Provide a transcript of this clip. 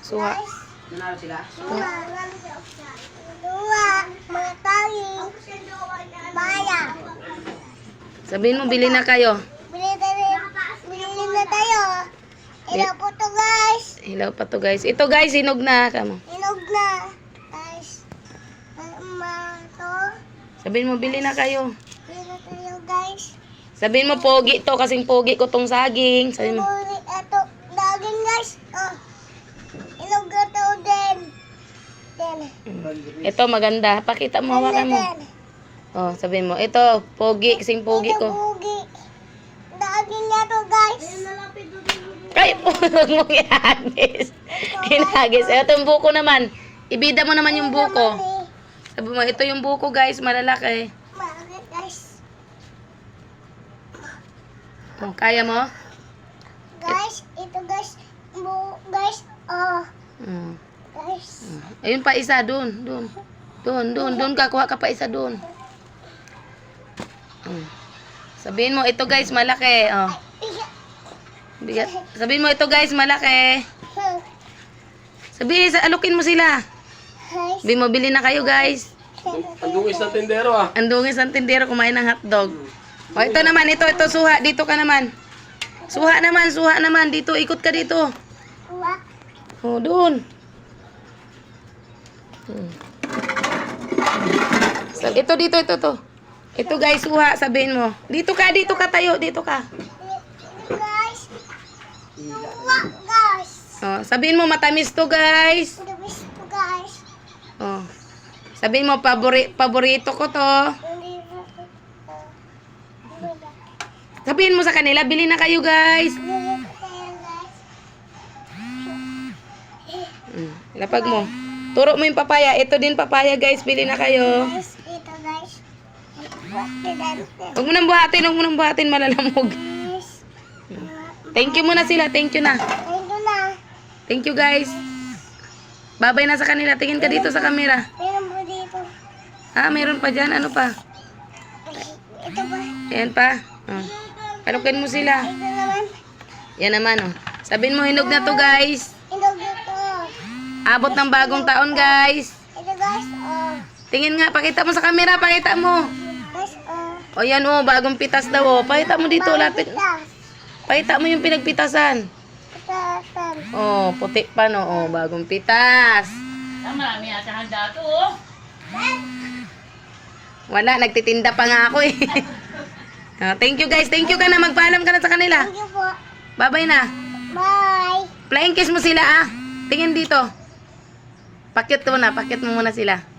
Suha. Nanalo sila. Dua, mga tali. Baya. Sabihin mo, bili na kayo. Bili na tayo. Ilo po to guys. Hilaw pa to guys. Ito guys, hinog na. Kamo. Inog na. Guys. To. Sabihin mo, bili na kayo. Bili na tayo guys. Sabihin mo, pogi to. Kasing pogi ko tong saging. Sabihin mo, ito. Daging guys. Oh. To din. Din. ito maganda. Pakita mo, hawakan mo. Oh, sabihin mo, ito, pogi. Kasing pogi Ito ko. bugi. Daging na to guys. Ay, huwag mong ihagis. Hinagis. Ito yung buko naman. Ibida mo naman yung buko. Sabi mo, ito yung buko guys, malalaki. Mali guys. Oh, kaya mo? Guys, ito guys. Bu guys. Oh. Mm. Ayun pa isa, doon, doon. Doon, doon, doon ka, kuha ka pa isa doon. Mm. Sabihin mo, ito guys, malaki. Oh. Bigat. Sabihin mo, ito guys, malaki. Sabihin, sa alukin mo sila. Guys. Sabihin mo, bili na kayo guys. Ang dungis ng tindero ah. Andungin sa tindero kumain ng hotdog. O, ito naman, ito, ito, suha. Dito ka naman. Suha naman, suha naman. Dito, ikot ka dito. Kuha. O, doon. Hmm. So, ito, dito, ito, to. Ito guys, suha, sabihin mo. Dito ka, dito ka tayo, dito ka. Guys. Kuha guys. O, sabihin mo, matamis to guys. Guys. Ito guys. O, sabihin mo, pabori, paborito ko to. To. Sabihin mo sa kanila, bili na kayo guys. Lapag mo. Turo mo yung papaya. Ito din papaya guys, bili na kayo. Guys, ito guys. Huwag mo nang buhatin, huwag mo nang buhatin, malalamog. Thank you muna sila, thank you na. Ito na. Thank you guys. Babay na sa kanila, tingin ka dito sa camera. Meron po dito. Ah, mayroon pa dyan, ano pa? Ito ba? Ayan pa. Oh. Palukin mo sila. Ito naman. Yan naman, oh. Sabihin mo, hinog na to guys. Abot ng bagong taon guys. Ito guys. Oh. Tingin nga, pakita mo sa camera, pakita mo. Guys, oh. O yan oh, bagong pitas daw oh. Pakita mo dito, lapit. Pakita mo yung pinagpitasan. Pitasan. Oh, puti pa no. Oh, bagong pitas. Wala, nagtitinda pa nga ako eh. Ah, thank you guys, thank you ka na. Magpaalam ka na sa kanila. Thank you po. Bye-bye na. Bye. Flying kiss mo sila ah. Tingin dito. Pakit mo na, pakit mo muna sila.